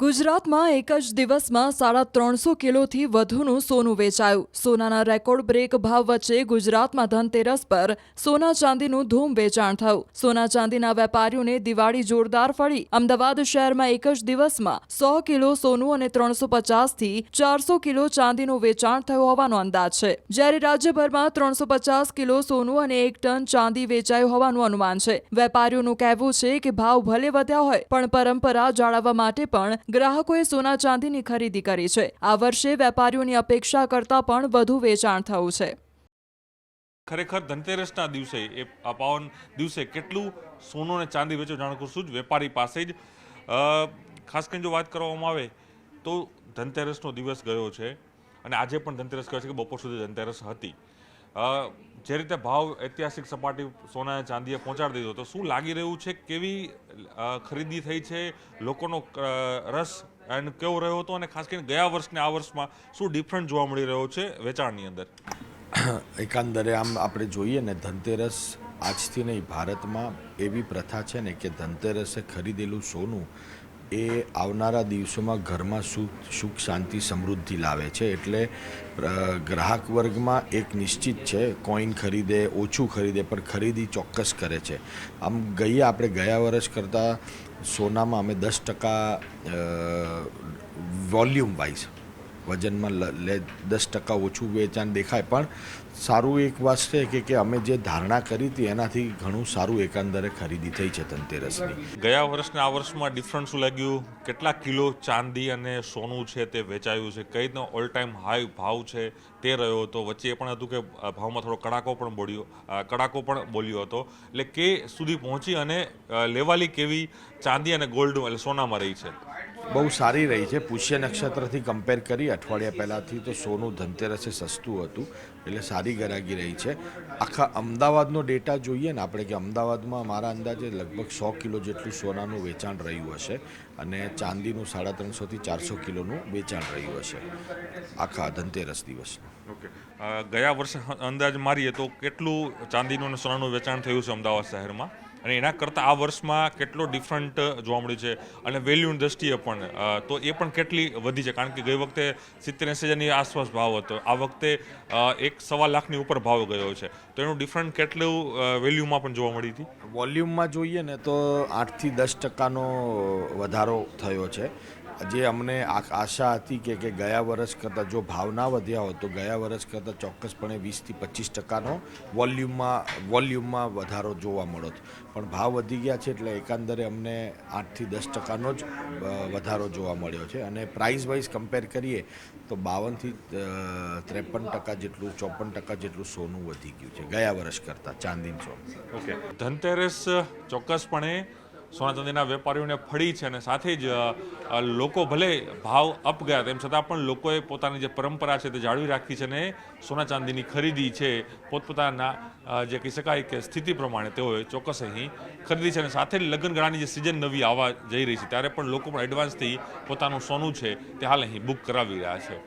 ગુજરાતમાં એક જ દિવસમાં સાડા ત્રણસો કિલોથી વધુનું સોનું વેચાયું. સોનાના રેકોર્ડ બ્રેક ભાવ વચ્ચે ગુજરાતમાં ધનતેરસ પર સોના ચાંદીનું ધૂમ વેચાણ થયું. સોના ચાંદીના વેપારીઓને દિવાળી જોરદાર ફળી. અમદાવાદ શહેરમાં એક જ દિવસમાં સો કિલો સોનું અને ત્રણસો પચાસથી ચારસો કિલો ચાંદીનું વેચાણ થયું હોવાનો અંદાજ છે. જ્યારે રાજ્યભરમાં ત્રણસો પચાસ કિલો સોનું અને એક ટન ચાંદી વેચાયું હોવાનું અનુમાન છે. વેપારીઓનું કહેવું છે કે ભાવ ભલે વધ્યા હોય, પણ પરંપરા જાળવવા માટે પણ ગ્રાહકોએ સોના ચાંદીની ખરીદી કરી છે. આ વર્ષે વેપારીઓની અપેક્ષા કરતાં પણ વધુ વેચાણ થયું છે. ખરેખર ધનતેરસના દિવસે, એ આ પાવન દિવસે કેટલું સોનું અને ચાંદી વેચો જાણ કરશું જ વેપારી પાસે જ. ખાસ કરીને જો વાત કરવામાં આવે તો ધનતેરસનો દિવસ ગયો છે અને આજે પણ ધનતેરસ કહે છે કે બપોર સુધી ધનતેરસ હતી. જે રીતે ભાવ ઐતિહાસિક સપાટી સોના ચાંદીએ પહોંચાડી દીધો, તો શું લાગી રહ્યું છે કેવી ખરીદી થઈ છે, લોકોનો રસ એન્ડ કેવો રહ્યો હતો અને ખાસ કરીને ગયા વર્ષને આ વર્ષમાં શું ડિફરન્ટ જોવા મળી રહ્યો છે વેચાણની અંદર? એકંદરે આમ આપણે જોઈએ ને, ધનતેરસ આજથી નહીં, ભારતમાં એવી પ્રથા છે ને કે ધનતેરસે ખરીદેલું સોનું એ આવનારા દિવસોમાં ઘરમાં સુખ સુખ, શાંતિ, સમૃદ્ધિ લાવે છે. એટલે ગ્રાહક વર્ગમાં એક નિશ્ચિત છે કોઈન ખરીદે, ઓછું ખરીદે, પણ ખરીદી ચોક્કસ કરે છે. આમ ગઈએ આપણે, ગયા વર્ષ કરતાં સોનામાં અમે દસ ટકા વોલ્યુમ વાઇઝ વજનમાં લ- દસ ટકા ઓછું વેચાણ દેખાય. પણ સારું એક વાત છે કે કે અમે જે ધારણા કરી હતી એનાથી ઘણું સારું એકંદરે ખરીદી થઈ છે ધનતેરસની. ગયા વર્ષને આ વર્ષમાં ડિફરન્સ શું લાગ્યું. કેટલા કિલો ચાંદી અને સોનું છે તે વેચાયું છે? કઈ રીતનો ઓલ ટાઈમ હાઈ ભાવ છે તે રહ્યો હતો? વચ્ચે એ પણ હતું કે ભાવમાં થોડો કડાકો પણ બોલ્યો કડાકો પણ બોલ્યો હતો. એટલે કે સુધી પહોંચી અને લેવાલી કેવી ચાંદી અને ગોલ્ડ એટલે સોનામાં રહી છે? બહુ સારી રહી છે. પુષ્ય નક્ષત્રથી કમ્પેર કરી, અઠવાડિયા પહેલાંથી તો સોનું ધનતેરસે સસ્તું હતું, એટલે સારી ગરાગી રહી છે. આખા અમદાવાદનો ડેટા જોઈએ ને, આપણે કે અમદાવાદમાં મારા અંદાજે લગભગ સો કિલો જેટલું સોનાનું વેચાણ રહ્યું હશે અને ચાંદીનું સાડા ત્રણસોથી ચારસો કિલોનું વેચાણ રહ્યું હશે. આખા ધનતેરસ દિવસનું ઓકે. ગયા વર્ષે અંદાજ મારીએ તો કેટલું ચાંદીનું અને સોનાનું વેચાણ થયું છે અમદાવાદ શહેરમાં? અને એના કરતાં આ વર્ષમાં કેટલો ડિફરન્ટ જોવા મળ્યું છે અને વેલ્યુની દ્રષ્ટિએ પણ તો એ પણ કેટલી વધી છે? કારણ કે ગઈ વખતે સિત્તેર એંસી હજારની આસપાસ ભાવ હતો. આ વખતે એક સવા લાખની ઉપર ભાવ ગયો છે. તો એનું ડિફરન્ટ કેટલું વેલ્યુમાં પણ જોવા મળી હતી? વોલ્યુમમાં જોઈએ ને તો આઠથી દસ ટકાનો વધારો થયો છે. જે અમને આશા હતી કે કે ગયા વર્ષ કરતાં જો ભાવ ના વધ્યા હોત તો ગયા વર્ષ કરતાં ચોક્કસપણે વીસથી પચીસ ટકાનો વોલ્યુમમાં વોલ્યુમમાં વધારો જોવા મળ્યો પણ ભાવ વધી ગયા છે એટલે એકંદરે અમને આઠથી દસ ટકાનો જ વધારો જોવા મળ્યો છે. અને પ્રાઇસ વાઇઝ કમ્પેર કરીએ તો બાવનથી ત્રેપન ટકા જેટલું, ચોપન ટકા જેટલું સોનું વધી ગયું છે ગયા વર્ષ કરતાં, ચાંદીનું સોનું. ઓકે ધનતેરસ ચોક્કસપણે સોના ચાંદીના વેપારીઓને ફળી છે અને સાથે જ લોકો ભલે ભાવ અપ ગયા તેમ છતાં પણ લોકોએ પોતાની જે પરંપરા છે તે જાળવી રાખી છે અને સોના ચાંદીની ખરીદી છે, પોતપોતાના જે કહી શકાય કે સ્થિતિ પ્રમાણે તેઓએ ચોક્કસ અહીં ખરીદી છે અને સાથે જ લગ્નગાળાની જે સિઝન નવી આવવા જઈ રહી છે, ત્યારે પણ લોકો પણ એડવાન્સથી પોતાનું સોનું છે તે હાલ અહીં બુક કરાવી રહ્યા છે.